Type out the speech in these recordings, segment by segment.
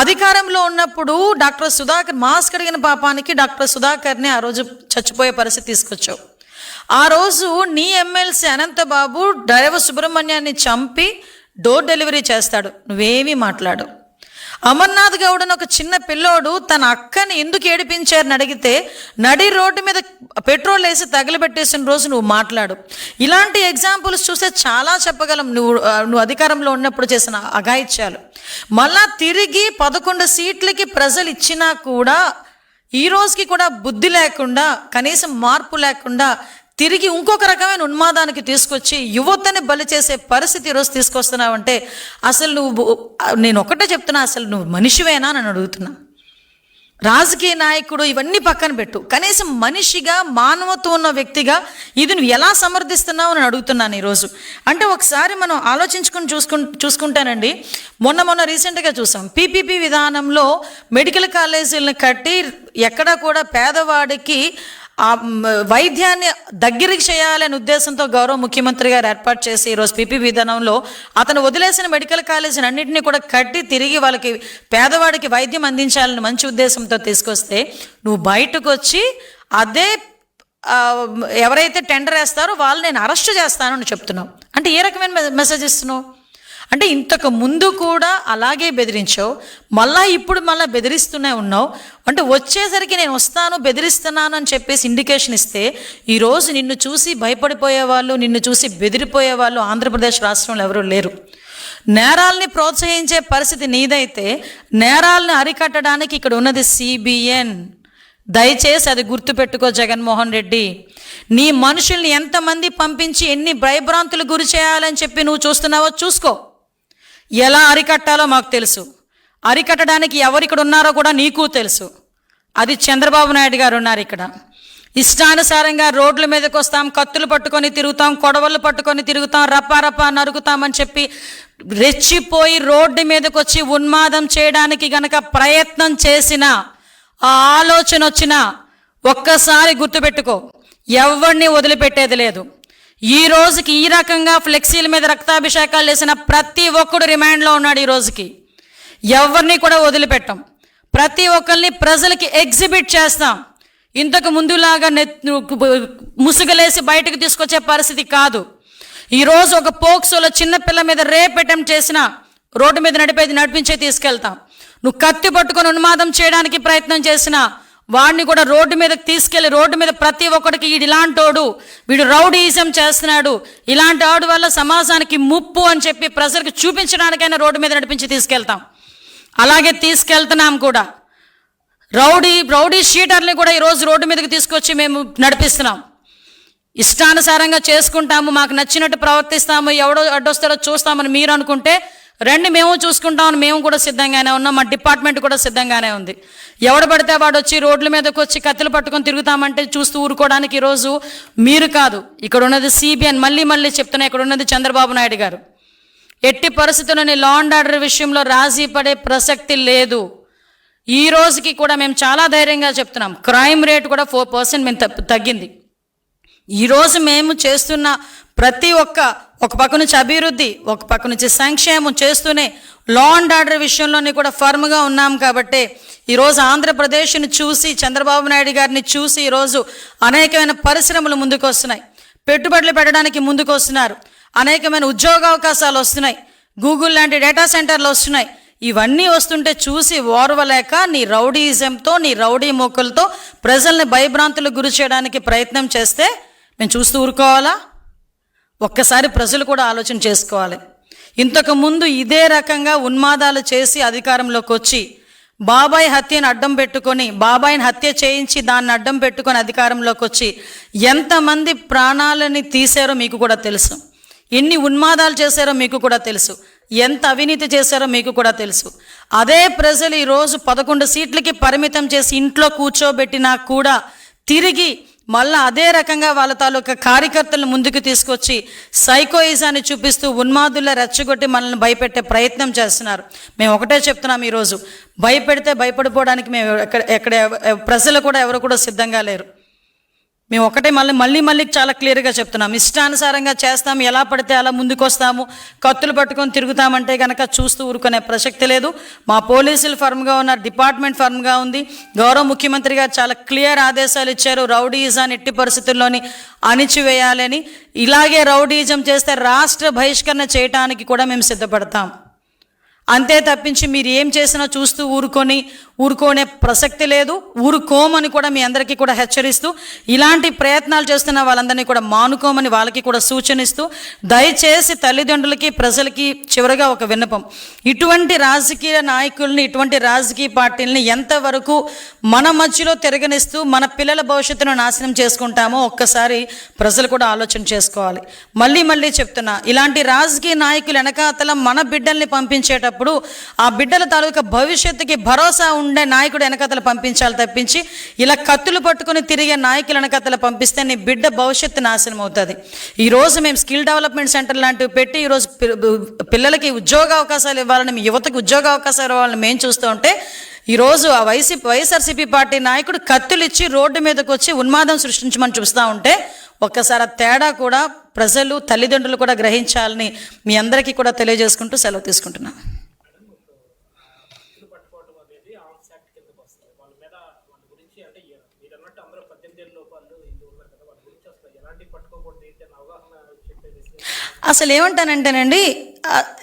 అధికారంలో ఉన్నప్పుడు doctor Sudhakar mask అడిగిన పాపానికి డాక్టర్ సుధాకర్ని ఆ రోజు చచ్చిపోయే పరిస్థితి తీసుకొచ్చావు. ఆ రోజు నీ ఎమ్మెల్సీ అనంతబాబు డ్రైవర్ సుబ్రహ్మణ్యాన్ని చంపి డోర్ డెలివరీ చేస్తాడు. నువ్వేమీ మాట్లాడు అమర్నాథ్ గౌడ్ అని ఒక చిన్న పిల్లోడు తన అక్కని ఎందుకు ఏడిపించారని అడిగితే నడి రోడ్డు మీద పెట్రోల్ వేసి తగిలిపెట్టేసిన రోజు నువ్వు మాట్లాడు. ఇలాంటి ఎగ్జాంపుల్స్ చూస్తే చాలా చెప్పగలం. నువ్వు నువ్వు అధికారంలో ఉన్నప్పుడు చేసిన అఘాయిత్యాలు. మళ్ళా తిరిగి పదకొండు సీట్లకి ప్రజలు ఇచ్చినా కూడా ఈ రోజుకి కూడా బుద్ధి లేకుండా కనీసం మార్పు లేకుండా తిరిగి ఇంకొక రకమైన ఉన్మాదానికి తీసుకొచ్చి యువతని బలి చేసే పరిస్థితి ఈరోజు తీసుకొస్తున్నావంటే అసలు నువ్వు నేను ఒకటే చెప్తున్నా అసలు నువ్వు మనిషివేనా అని అడుగుతున్నా. రాజకీయ నాయకుడు ఇవన్నీ పక్కన పెట్టు. కనీసం మనిషిగా మానవత్వం ఉన్న వ్యక్తిగా ఇది నువ్వు ఎలా సమర్థిస్తున్నావు అని అడుగుతున్నాను ఈరోజు. అంటే ఒకసారి మనం ఆలోచించుకుని చూసుకు చూసుకుంటానండి. మొన్న మొన్న రీసెంట్గా చూసాం. పీపీపీ విధానంలో మెడికల్ కాలేజీలను కట్టి ఎక్కడ కూడా పేదవాడికి ఆ వైద్యాన్ని దగ్గరికి చేయాలనే ఉద్దేశంతో గౌరవ ముఖ్యమంత్రి గారు ఏర్పాటు చేసి ఈరోజు పీపీ విధానంలో అతను వదిలేసిన మెడికల్ కాలేజీని అన్నింటినీ కూడా కట్టి తిరిగి వాళ్ళకి పేదవాడికి వైద్యం అందించాలని మంచి ఉద్దేశంతో తీసుకొస్తే నువ్వు బయటకు వచ్చి అదే ఎవరైతే టెండర్ వేస్తారో వాళ్ళు నేను అరెస్ట్ చేస్తాను అని చెప్తున్నావు. అంటే ఏ రకమైన మె- మెసేజ్ ఇస్తున్నావు? అంటే ఇంతకు ముందు కూడా అలాగే బెదిరించావు మళ్ళా ఇప్పుడు మళ్ళీ బెదిరిస్తూనే ఉన్నావు. అంటే వచ్చేసరికి నేను వస్తాను బెదిరిస్తున్నాను అని చెప్పేసి ఇండికేషన్ ఇస్తే ఈరోజు నిన్ను చూసి భయపడిపోయేవాళ్ళు నిన్ను చూసి బెదిరిపోయేవాళ్ళు ఆంధ్రప్రదేశ్ రాష్ట్రంలో ఎవరూ లేరు. నేరాల్ని ప్రోత్సహించే పరిస్థితి నీదైతే నేరాలను అరికట్టడానికి ఇక్కడ ఉన్నది సిబిఎన్ దయచేసి అది గుర్తుపెట్టుకో జగన్మోహన్ రెడ్డి. నీ మనుషుల్ని ఎంతమంది పంపించి ఎన్ని భయభ్రాంతులు గురి చేయాలని చెప్పి నువ్వు చూస్తున్నావో చూసుకో. ఎలా అరికట్టాలో మాకు తెలుసు. అరికట్టడానికి ఎవరు ఇక్కడ ఉన్నారో కూడా నీకు తెలుసు. అది చంద్రబాబు నాయుడు గారు ఉన్నారు ఇక్కడ. ఇష్టానుసారంగా రోడ్ల మీదకి వస్తాం కత్తులు పట్టుకొని తిరుగుతాం కొడవళ్ళు పట్టుకొని తిరుగుతాం రపా నరుకుతామని చెప్పి రెచ్చిపోయి రోడ్డు మీదకి వచ్చి ఉన్మాదం చేయడానికి గనక ప్రయత్నం చేసిన ఆ ఆలోచన వచ్చిన ఒక్కసారి గుర్తుపెట్టుకో ఎవరిని వదిలిపెట్టేది లేదు. ఈ రోజుకి ఈ రకంగా ఫ్లెక్సీల మీద రక్తాభిషేకాలు చేసిన ప్రతి ఒక్కడు రిమాండ్లో ఉన్నాడు ఈ రోజుకి. ఎవరిని కూడా వదిలిపెట్టాం. ప్రతి ఒక్కరిని ప్రజలకి ఎగ్జిబిట్ చేస్తాం. ఇంతకు ముందులాగా నెత్ ముసుగులేసి బయటకు తీసుకొచ్చే పరిస్థితి కాదు. ఈరోజు ఒక పోక్సోలో చిన్న పిల్ల మీద రేప్ అటెంప్ట్ చేసిన రోడ్డు మీద నడిపేది నడిపించే తీసుకెళ్తాం. నువ్వు కత్తి పట్టుకొని ఉన్మాదం చేయడానికి ప్రయత్నం చేసినా వాడిని కూడా రోడ్డు మీదకి తీసుకెళ్ళి రోడ్డు మీద ప్రతి ఒక్కడికి వీడు ఇలాంటోడు వీడు రౌడీజం చేస్తున్నాడు. ఇలాంటి వాడు వల్ల సమాజానికి ముప్పు అని చెప్పి ప్రజలకు చూపించడానికైనా రోడ్డు మీద నడిపించి తీసుకెళ్తాం. అలాగే తీసుకెళ్తున్నాం కూడా. రౌడీ రౌడీ షీటర్ని కూడా ఈరోజు రోడ్డు మీదకి తీసుకొచ్చి మేము నడిపిస్తున్నాం. ఇష్టానుసారంగా చేసుకుంటాము మాకు నచ్చినట్టు ప్రవర్తిస్తాము ఎవడో అడ్డొస్తాడో చూస్తామని మీరు అనుకుంటే రండి మేము చూసుకుంటామని మేము కూడా సిద్ధంగానే ఉన్నాం మా డిపార్ట్మెంట్ కూడా సిద్ధంగానే ఉంది. ఎవడు పడితే వాడు వచ్చి రోడ్ల మీదకి వచ్చి కత్తులు పట్టుకొని తిరుగుతామంటే చూస్తూ ఊరుకోవడానికి ఈరోజు మీరు కాదు. ఇక్కడ ఉన్నది సిబిఎన్ మళ్ళీ మళ్ళీ చెప్తున్నా ఇక్కడ ఉన్నది చంద్రబాబు నాయుడు గారు. ఎట్టి పరిస్థితుల్లోని లా అండ్ ఆర్డర్ విషయంలో రాజీ పడే ప్రసక్తి లేదు. ఈ రోజుకి కూడా మేము చాలా ధైర్యంగా చెప్తున్నాం. క్రైమ్ రేట్ కూడా ఫోర్ పర్సెంట్ మేము తగ్గింది. ఈరోజు మేము చేస్తున్న ప్రతి ఒక్క ఒక పక్క నుంచి అభివృద్ధి ఒక పక్క నుంచి సంక్షేమం చేస్తూనే లా అండ్ ఆర్డర్ విషయంలోనే కూడా ఫర్మ్గా ఉన్నాం కాబట్టి ఈరోజు ఆంధ్రప్రదేశ్ని చూసి చంద్రబాబు నాయుడు గారిని చూసి ఈరోజు అనేకమైన పరిశ్రమలు ముందుకు వస్తున్నాయి పెట్టుబడులు పెట్టడానికి ముందుకు వస్తున్నారు అనేకమైన ఉద్యోగ అవకాశాలు వస్తున్నాయి. గూగుల్ లాంటి డేటా సెంటర్లు వస్తున్నాయి. ఇవన్నీ వస్తుంటే చూసి ఓర్వలేక నీ రౌడీయిజంతో నీ రౌడీ మొక్కలతో ప్రజల్ని భయభ్రాంతులకు గురి చేయడానికి ప్రయత్నం చేస్తే మేము చూస్తూ ఊరుకోవాలా? ఒక్కసారి ప్రజలు కూడా ఆలోచన చేసుకోవాలి. ఇంతకుముందు ఇదే రకంగా ఉన్మాదాలు చేసి అధికారంలోకి వచ్చి బాబాయ్ హత్యను అడ్డం పెట్టుకొని బాబాయిని హత్య చేయించి దాన్ని అడ్డం పెట్టుకొని అధికారంలోకి వచ్చి ఎంతమంది ప్రాణాలని తీశారో మీకు కూడా తెలుసు. ఎన్ని ఉన్మాదాలు చేశారో మీకు కూడా తెలుసు. ఎంత అవినీతి చేశారో మీకు కూడా తెలుసు. అదే ప్రజలు ఈరోజు పదకొండు సీట్లకి పరిమితం చేసి ఇంట్లో కూర్చోబెట్టినా కూడా తిరిగి మళ్ళీ అదే రకంగా వాళ్ళ తాలూకా కార్యకర్తలను ముందుకు తీసుకొచ్చి సైకోయిజాన్ని చూపిస్తూ ఉన్మాదుల్లో రెచ్చగొట్టి మనల్ని భయపెట్టే ప్రయత్నం చేస్తున్నారు. మేము ఒకటే చెప్తున్నాం ఈరోజు. భయపెడితే భయపడిపోవడానికి మేము ఎక్కడ ఎక్కడ ప్రజలు కూడా ఎవరు కూడా సిద్ధంగా లేరు. మేము ఒకటే మళ్ళీ మళ్ళీ మళ్ళీ చాలా క్లియర్గా చెప్తున్నాం. ఇష్టానుసారంగా చేస్తాం ఎలా పడితే అలా ముందుకొస్తాము. కత్తులు పట్టుకొని తిరుగుతామంటే కనుక చూస్తూ ఊరుకునే ప్రసక్తి లేదు. మా పోలీసులు ఫర్మ్గా ఉన్నారు డిపార్ట్మెంట్ ఫర్మ్గా ఉంది. గౌరవ ముఖ్యమంత్రి గారు చాలా క్లియర్ ఆదేశాలు ఇచ్చారు. రౌడీజాన్ని ఎట్టి పరిస్థితుల్లోని అణిచివేయాలని. ఇలాగే రౌడీజం చేస్తే రాష్ట్ర బహిష్కరణ చేయటానికి కూడా మేము సిద్ధపడతాం. అంతే తప్పించి మీరు ఏం చేసినా చూస్తూ ఊరుకొని ఊరుకోనే ప్రసక్తి లేదు. ఊరుకోమని కూడా మీ అందరికీ కూడా హెచ్చరిస్తూ ఇలాంటి ప్రయత్నాలు చేస్తున్న వాళ్ళందరినీ కూడా మానుకోమని వాళ్ళకి కూడా సూచనిస్తూ దయచేసి తల్లిదండ్రులకి ప్రజలకి చివరగా ఒక విన్నపం. ఇటువంటి రాజకీయ నాయకుల్ని ఇటువంటి రాజకీయ పార్టీలని ఎంతవరకు మన మధ్యలో తిరగనిస్తూ మన పిల్లల భవిష్యత్తును నాశనం చేసుకుంటామో ఒక్కసారి ప్రజలు కూడా ఆలోచన చేసుకోవాలి. మళ్ళీ మళ్ళీ చెప్తున్నా ఇలాంటి రాజకీయ నాయకులు వెనకాతల మన బిడ్డల్ని పంపించేటప్పుడు ఆ బిడ్డల తాలూకా భవిష్యత్తుకి భరోసా ఉండే నాయకుడు వెనకతలు పంపించాలి తప్పించి ఇలా కత్తులు పట్టుకుని తిరిగే నాయకులు వెనకతలు పంపిస్తే నీ బిడ్డ భవిష్యత్తు నాశనం అవుతుంది. ఈరోజు మేము స్కిల్ డెవలప్మెంట్ సెంటర్ లాంటివి పెట్టి ఈరోజు పిల్లలకి ఉద్యోగ అవకాశాలు ఇవ్వాలని మీ యువతకు ఉద్యోగ అవకాశాలు ఇవ్వాలని మేము చూస్తూ ఉంటే ఈరోజు ఆ వైసీపీ వైఎస్ఆర్సీపీ పార్టీ నాయకుడు కత్తులు ఇచ్చి రోడ్డు మీదకి వచ్చి ఉన్మాదం సృష్టించమని చూస్తూ ఉంటే ఒక్కసారి ఆ తేడా కూడా ప్రజలు తల్లిదండ్రులు కూడా గ్రహించాలని మీ అందరికీ కూడా తెలియజేసుకుంటూ సెలవు తీసుకుంటున్నాను కత్తులు పట్టుకోవడం అనేది ఆర్మ్స్ యాక్ట్ కిందకి వస్తుంది వాళ్ళ మీద వాళ్ళ గురించి అంటే ఏ- మీరు అన్నట్టు అందరూ పద్దెనిమిది ఏళ్ళ లోపాలు ఇది ఉన్నారు కదా వాళ్ళ గురించి అసలు ఎలాంటి పట్టుకోకూడదు ఏంటి అని అవగాహన చెప్పే విషయం అసలు ఏమంటానంటేనండి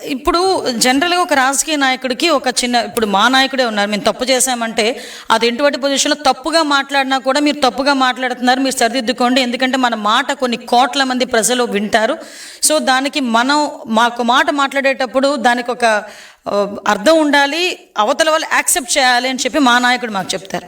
ఇప్పుడు జనరల్గా ఒక రాజకీయ నాయకుడికి ఒక చిన్న ఇప్పుడు మా నాయకుడే ఉన్నారు మేము తప్పు చేశామంటే అది ఎటువంటి పొజిషన్లో తప్పుగా మాట్లాడినా కూడా మీరు తప్పుగా మాట్లాడుతున్నారు మీరు సరిదిద్దుకోండి ఎందుకంటే మన మాట కొన్ని కోట్ల మంది ప్రజలు వింటారు. సో దానికి మనం మాకు మాట మాట్లాడేటప్పుడు దానికి ఒక అర్థం ఉండాలి అవతల వాళ్ళు యాక్సెప్ట్ చేయాలి అని చెప్పి మా నాయకుడు మాకు చెప్తారు.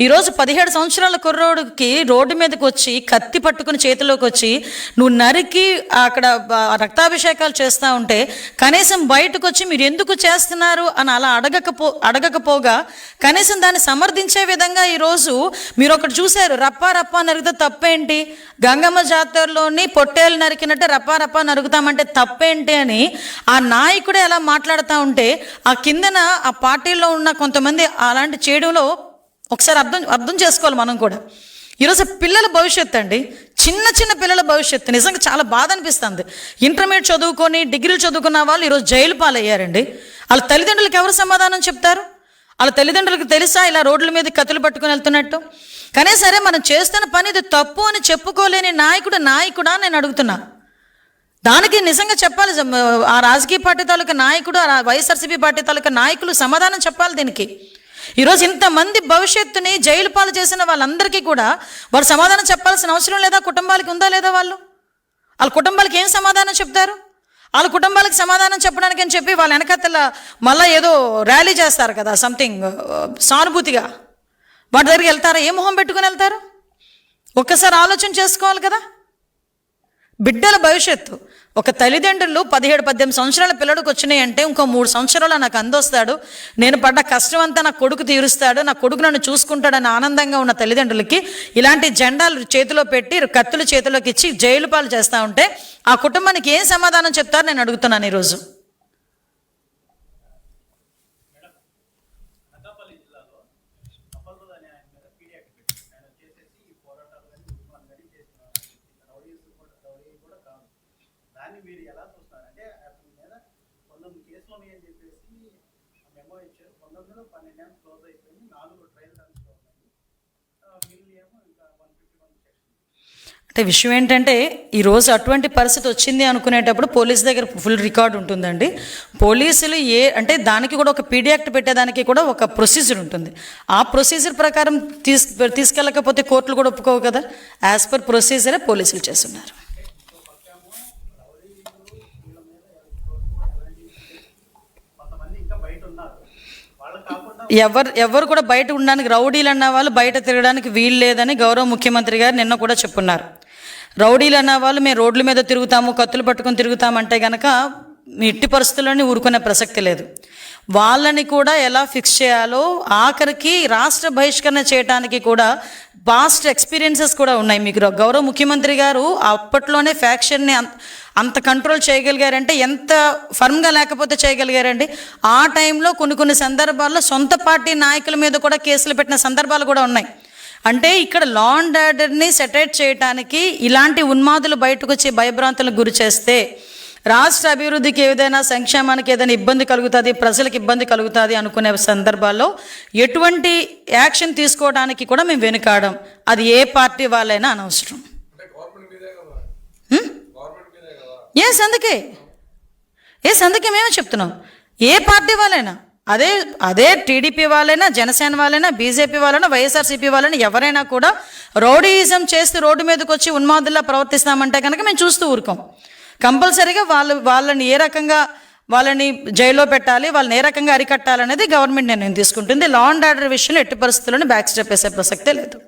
ఈరోజు పదిహేడు సంవత్సరాల కుర్రోడికి రోడ్డు మీదకి వచ్చి కత్తి పట్టుకుని చేతిలోకి వచ్చి నువ్వు నరికి అక్కడ రక్తాభిషేకాలు చేస్తూ ఉంటే కనీసం బయటకు వచ్చి మీరు ఎందుకు చేస్తున్నారు అని అలా అడగకపో అడగకపోగా కనీసం దాన్ని సమర్థించే విధంగా ఈరోజు మీరు ఒకటి చూశారు రప్పా రప్పా నరిగితే తప్పేంటి? గంగమ్మ జాతరలోని పొట్టేలు నరికినట్టు రప్పా రప్పా నరుగుతామంటే తప్పేంటి అని ఆ నాయకుడే అలా మాట్లాడుతూ ఉంటే ఆ కిందన ఆ పార్టీలో ఉన్న కొంతమంది అలాంటి చేయడంలో ఒకసారి అర్థం అర్థం చేసుకోవాలి మనం కూడా. ఈరోజు పిల్లల భవిష్యత్తు అండి. చిన్న చిన్న పిల్లల భవిష్యత్తు. నిజంగా చాలా బాధ అనిపిస్తుంది. ఇంటర్మీడియట్ చదువుకొని డిగ్రీలు చదువుకున్న వాళ్ళు ఈరోజు జైలు పాలయ్యారండి. వాళ్ళ తల్లిదండ్రులకు ఎవరు సమాధానం చెప్తారు? వాళ్ళ తల్లిదండ్రులకు తెలుసా ఇలా రోడ్ల మీద కత్తులు పట్టుకుని వెళ్తున్నట్టు? కానీ సరే మనం చేస్తున్న పని ఇది తప్పు అని చెప్పుకోలేని నాయకుడు నాయకుడా నేను అడుగుతున్నా. దానికి నిజంగా చెప్పాలి ఆ రాజకీయ పార్టీ తాలూకా నాయకుడు ఆ వైఎస్ఆర్సీపీ పార్టీ తాలూకా నాయకులు సమాధానం చెప్పాలి దీనికి. ఈరోజు ఇంతమంది భవిష్యత్తుని జైలు పాలు చేసిన వాళ్ళందరికీ కూడా వాళ్ళు సమాధానం చెప్పాల్సిన అవసరం లేదా? కుటుంబాలకి ఉందా లేదా వాళ్ళు? వాళ్ళ కుటుంబాలకి ఏం సమాధానం చెప్తారు? వాళ్ళ కుటుంబాలకు సమాధానం చెప్పడానికి అని చెప్పి వాళ్ళ వెనకత్తల మళ్ళీ ఏదో ర్యాలీ చేస్తారు కదా సంథింగ్ uh, సానుభూతిగా. వాటి దగ్గరికి వెళ్తారా? ఏ మొహం పెట్టుకుని వెళ్తారు? ఒక్కసారి ఆలోచన చేసుకోవాలి కదా? బిడ్డల భవిష్యత్తు. ఒక తల్లిదండ్రులు పదిహేడు పద్దెనిమిది సంవత్సరాల పిల్లడికి వచ్చినాయి అంటే ఇంకో మూడు సంవత్సరాలు నాకు అందొస్తాడు. నేను పడ్డ కష్టం అంతా నా కొడుకు తీరుస్తాడు నా కొడుకు నన్ను చూసుకుంటాడని ఆనందంగా ఉన్న తల్లిదండ్రులకి ఇలాంటి జెండాలు చేతిలో పెట్టి కత్తులు చేతిలోకి ఇచ్చి జైలు పాలు చేస్తూ ఉంటే ఆ కుటుంబానికి ఏం సమాధానం చెప్తారు నేను అడుగుతున్నాను ఈరోజు అనకాపల్లి జిల్లాలో అప్పలరాజు అనే ఆయన మీద పీడీ యాక్ట్ పెట్టారు ఆయన వచ్చేసేసి ఈ పోరాటాలు కానీ ఉద్యమాలు కానీ చేసిన రౌడీస్ కూడా రౌడీ కూడా కాదు దాన్ని మీరు ఎలా చూస్తున్నారు అంటే అతని మీద పంతొమ్మిది కేసులు ఉన్నాయని చెప్పేసి మెమో ఇచ్చారు పంతొమ్మిదిలో పన్నెండేళ్ళు క్లోజ్ అయిపోయింది నాలుగు ట్రయల్ రన్స్ ఉన్నాయి ఆ, మిగిలిన ఏమో ఇంకా వన్ ఫిఫ్టీ వన్ సెక్షన్ అంటే విషయం ఏంటంటే ఈరోజు అటువంటి పరిస్థితి వచ్చింది అనుకునేటప్పుడు పోలీస్ దగ్గర ఫుల్ రికార్డ్ ఉంటుందండి. పోలీసులు ఏ అంటే దానికి కూడా ఒక పీడియాక్ట్ పెట్టేదానికి కూడా ఒక ప్రొసీజర్ ఉంటుంది. ఆ ప్రొసీజర్ ప్రకారం తీసు తీసుకెళ్ళకపోతే కోర్టులు కూడా ఒప్పుకోవు కదా? యాజ్ పర్ ప్రొసీజరే పోలీసులు చేస్తున్నారు. ఎవరు ఎవరు కూడా బయట ఉండడానికి రౌడీలు అన్న వాళ్ళు బయట తిరగడానికి వీలు లేదని గౌరవ ముఖ్యమంత్రి గారు నిన్న కూడా చెప్పున్నారు. రౌడీలు అనేవాళ్ళు మేము రోడ్ల మీద తిరుగుతాము కత్తులు పట్టుకొని తిరుగుతామంటే గనక మీ ఇట్టి పరిస్థితుల్లోనే ఊరుకునే ప్రసక్తి లేదు. వాళ్ళని కూడా ఎలా ఫిక్స్ చేయాలో ఆఖరికి రాష్ట్ర బహిష్కరణ చేయడానికి కూడా పాస్ట్ ఎక్స్పీరియన్సెస్ కూడా ఉన్నాయి. మీకు గౌరవ ముఖ్యమంత్రి గారు అప్పట్లోనే ఫ్యాక్షన్ని అంత అంత కంట్రోల్ చేయగలిగారంటే ఎంత ఫర్మ్గా లేకపోతే చేయగలిగారండి? ఆ టైంలో కొన్ని కొన్ని సందర్భాల్లో సొంత పార్టీ నాయకుల మీద కూడా కేసులు పెట్టిన సందర్భాలు కూడా ఉన్నాయి. అంటే ఇక్కడ లా అండ్ ఆర్డర్ని సెటరేట్ చేయడానికి ఇలాంటి ఉన్మాదులు బయటకు వచ్చి భయభ్రాంతులకు గురి చేస్తే రాష్ట్ర అభివృద్ధికి ఏదైనా సంక్షేమానికి ఏదైనా ఇబ్బంది కలుగుతుంది ప్రజలకు ఇబ్బంది కలుగుతుంది అనుకునే సందర్భాల్లో ఎటువంటి యాక్షన్ తీసుకోవడానికి కూడా మేము వెనుకాడం. అది ఏ పార్టీ వాళ్ళైనా అనవసరం. ఎస్ అందుకే. ఎస్ అందుకే మేము చెప్తున్నాం. ఏ పార్టీ వాళ్ళైనా అదే అదే టీడీపీ వాళ్ళైనా జనసేన వాళ్ళైనా బీజేపీ వాళ్ళైనా వైఎస్ఆర్సీపీ వాళ్ళైనా ఎవరైనా కూడా రౌడీయిజం చేస్తూ రోడ్డు మీదకి వచ్చి ఉన్మాదుల్లా ప్రవర్తిస్తామంటే కనుక మేము చూస్తూ ఊరుకోం. కంపల్సరీగా వాళ్ళు వాళ్ళని ఏ రకంగా వాళ్ళని జైల్లో పెట్టాలి వాళ్ళని ఏ రకంగా అరికట్టాలనేది గవర్నమెంట్ నిర్ణయం తీసుకుంటుంది. లా అండ్ ఆర్డర్ విషయంలో ఎట్టి పరిస్థితుల్లోనే బ్యాక్ స్టెప్ వేసే ప్రసక్తే లేదు.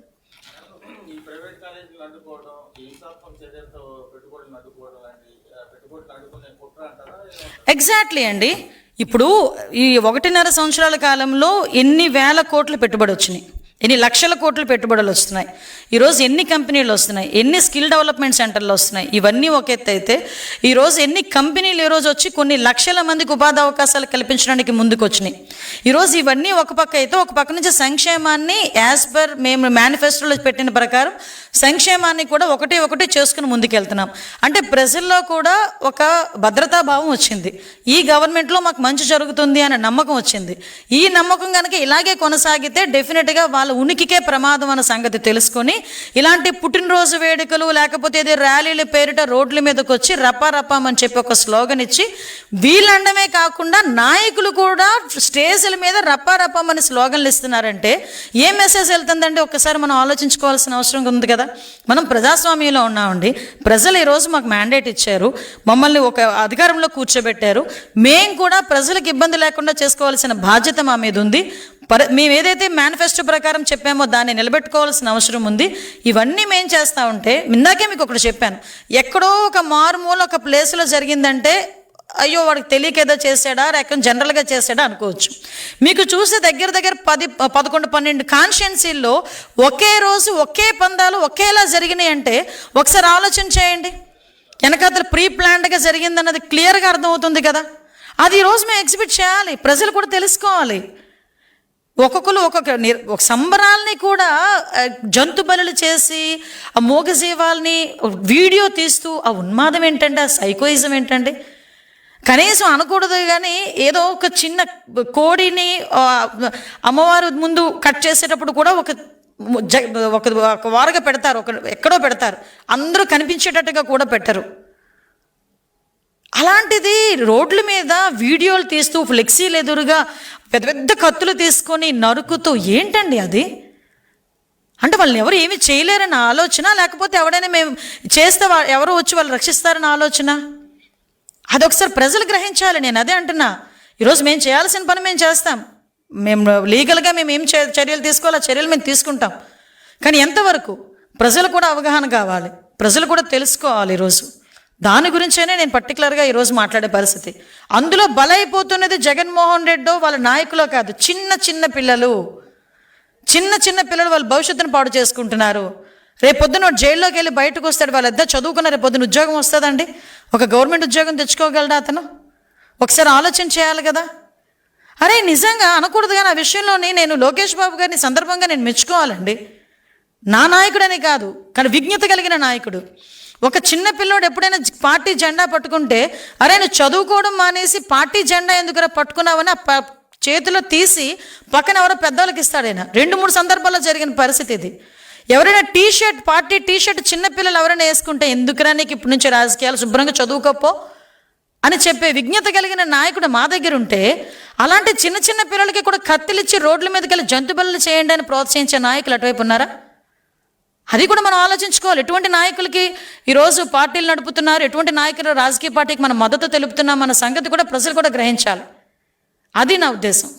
ఎగ్జాక్ట్లీ అండి. ఇప్పుడు ఈ ఒకటిన్నర సంవత్సరాల కాలంలో ఎన్ని వేల కోట్లు పెట్టుబడి వచ్చినాయి? ఎన్ని లక్షల కోట్లు పెట్టుబడులు వస్తున్నాయి. ఈరోజు ఎన్ని కంపెనీలు వస్తున్నాయి. ఎన్ని స్కిల్ డెవలప్మెంట్ సెంటర్లు వస్తున్నాయి. ఇవన్నీ ఒక ఎత్తు అయితే ఈరోజు ఎన్ని కంపెనీలు ఈరోజు వచ్చి కొన్ని లక్షల మందికి ఉపాధి అవకాశాలు కల్పించడానికి ముందుకు వచ్చినాయి ఈరోజు ఇవన్నీ ఒక పక్క అయితే ఒక పక్క నుంచి సంక్షేమాన్ని యాజ్ పర్ మేము మేనిఫెస్టోలో పెట్టిన ప్రకారం సంక్షేమాన్ని కూడా ఒకటి ఒకటి చేసుకుని ముందుకెళ్తున్నాం. అంటే ప్రజల్లో కూడా ఒక భద్రతా భావం వచ్చింది. ఈ గవర్నమెంట్లో మాకు మంచి జరుగుతుంది అనే నమ్మకం వచ్చింది. ఈ నమ్మకం కనుక ఇలాగే కొనసాగితే డెఫినెట్గా వాళ్ళ ఉనికికే ప్రమాదం అన్న సంగతి తెలుసుకొని ఇలాంటి పుట్టినరోజు వేడుకలు లేకపోతే ఏదో ర్యాలీల పేరిట రోడ్ల మీదకి వచ్చి రపారపం అని చెప్పి ఒక స్లోగన్ ఇచ్చి వీళ్ళండమే కాకుండా నాయకులు కూడా స్టేజ్ల మీద రపారపం అని స్లోగన్లు ఇస్తున్నారంటే ఏ మెసేజ్ వెళ్తుందండి? ఒక్కసారి మనం ఆలోచించుకోవాల్సిన అవసరం ఉంది కదా. మనం ప్రజాస్వామ్యంలో ఉన్నామండి. ప్రజలు ఈరోజు మాకు మ్యాండేట్ ఇచ్చారు. మమ్మల్ని ఒక అధికారంలో కూర్చోబెట్టారు. మేము కూడా ప్రజలకు ఇబ్బంది లేకుండా చేసుకోవాల్సిన బాధ్యత మా మీద ఉంది. పర మేము ఏదైతే మేనిఫెస్టో ప్రకారం చెప్పామో దాన్ని నిలబెట్టుకోవాల్సిన అవసరం ఉంది. ఇవన్నీ మేము చేస్తూ ఉంటే ఇందాకే మీకు ఒకటి చెప్పాను. ఎక్కడో ఒక మారుమూల ఒక ప్లేస్లో జరిగిందంటే అయ్యో వాడికి తెలియక ఏదో చేశాడా లేక జనరల్గా చేశాడా అనుకోవచ్చు. మీకు చూసే దగ్గర దగ్గర పది పదకొండు పన్నెండు కాన్షియన్సీల్లో ఒకే రోజు ఒకే పందాలు ఒకేలా జరిగినాయి అంటే ఒకసారి ఆలోచన చేయండి. వెనకాతల ప్రీ ప్లాన్డ్గా జరిగిందన్నది క్లియర్గా అర్థమవుతుంది కదా. అది ఈరోజు మేము ఎగ్జిబిట్ చేయాలి. ప్రజలు కూడా తెలుసుకోవాలి. ఒక్కొక్కరు ఒక్కొక్క నిర్ ఒక సంబరాల్ని కూడా జంతు బలులు చేసి ఆ మూగజీవాల్ని వీడియో తీస్తూ ఆ ఉన్మాదం ఏంటండి? ఆ సైకోయిజం ఏంటండి? కనీసం అనకూడదు కానీ ఏదో ఒక చిన్న కోడిని అమ్మవారి అమ్మవారు ముందు కట్ చేసేటప్పుడు కూడా ఒక జ- ఒక ఒక వారగా పెడతారు. ఒక ఎక్కడో పెడతారు. అందరూ కనిపించేటట్టుగా కూడా పెట్టరు. అలాంటిది రోడ్ల మీద వీడియోలు తీస్తూ ఫ్లెక్సీలు ఎదురుగా పెద్ద పెద్ద కత్తులు తీసుకొని నరుకుతూ ఏంటండి అది? అంటే వాళ్ళని ఎవరు ఏమి చేయలేరన్న ఆలోచన? లేకపోతే ఎవడైనా మేము చేస్తే ఎవరు ఎవరో వచ్చి వాళ్ళు రక్షిస్తారన్న ఆలోచన? అదొకసారి ప్రజలు గ్రహించాలి నేను అదే అంటున్నా. ఈరోజు మేము చేయాల్సిన పని మేము చేస్తాం. మేము లీగల్గా మేము ఏం చే- చర్యలు తీసుకోవాలి ఆ చర్యలు మేము తీసుకుంటాం. కానీ ఎంతవరకు? ప్రజలు కూడా అవగాహన కావాలి. ప్రజలు కూడా తెలుసుకోవాలి ఈరోజు. దాని గురించేనే నేను పర్టికులర్గా ఈరోజు మాట్లాడే పరిస్థితి. అందులో బలైపోతున్నది జగన్మోహన్ రెడ్డో వాళ్ళ నాయకులో కాదు చిన్న చిన్న పిల్లలు. చిన్న చిన్న పిల్లలు వాళ్ళ భవిష్యత్తును పాడు చేసుకుంటున్నారు. రేపొద్దున పొద్దున జైల్లోకి వెళ్ళి బయటకు వస్తాడు వాళ్ళిద్దరు చదువుకున్న రేపు పొద్దున ఉద్యోగం వస్తుందండి. ఒక గవర్నమెంట్ ఉద్యోగం తెచ్చుకోగలడా అతను? ఒకసారి ఆలోచన చేయాలి కదా. అరే నిజంగా అనకూడదు కానీ ఆ విషయంలోని నేను లోకేష్ బాబు గారిని సందర్భంగా నేను మెచ్చుకోవాలండి. నా నాయకుడని కాదు కానీ విజ్ఞత కలిగిన నాయకుడు. ఒక చిన్న పిల్లోడు ఎప్పుడైనా పార్టీ జెండా పట్టుకుంటే అరే నువ్వు చదువుకోవడం మానేసి పార్టీ జెండా ఎందుకురా పట్టుకున్నావని ఆ చేతిలో తీసి పక్కన ఎవరో పెద్దవాళ్ళకి ఇస్తాడు ఆయన. రెండు మూడు సందర్భాల్లో జరిగిన పరిస్థితి ఇది. ఎవరైనా T shirt party T shirt చిన్నపిల్లలు ఎవరైనా వేసుకుంటే ఎందుకురా నీకు ఇప్పటి నుంచి రాజకీయాలు శుభ్రంగా చదువుకోపో? అని చెప్పే విజ్ఞత కలిగిన నాయకుడు మా దగ్గర ఉంటే అలాంటి చిన్న చిన్న పిల్లలకి కూడా కత్తిలిచ్చి రోడ్ల మీదకి వెళ్ళి జంతుబలు చేయండి అని ప్రోత్సహించే నాయకులు అటువైపు ఉన్నారా? అది కూడా మనం ఆలోచించుకోవాలి. ఎటువంటి నాయకులకి ఈరోజు పార్టీలు నడుపుతున్నారు ఎటువంటి నాయకులు రాజకీయ పార్టీకి మనం మద్దతు తెలుపుతున్నాం మన సంగతి కూడా ప్రజలు కూడా గ్రహించాలి. అది నా ఉద్దేశం.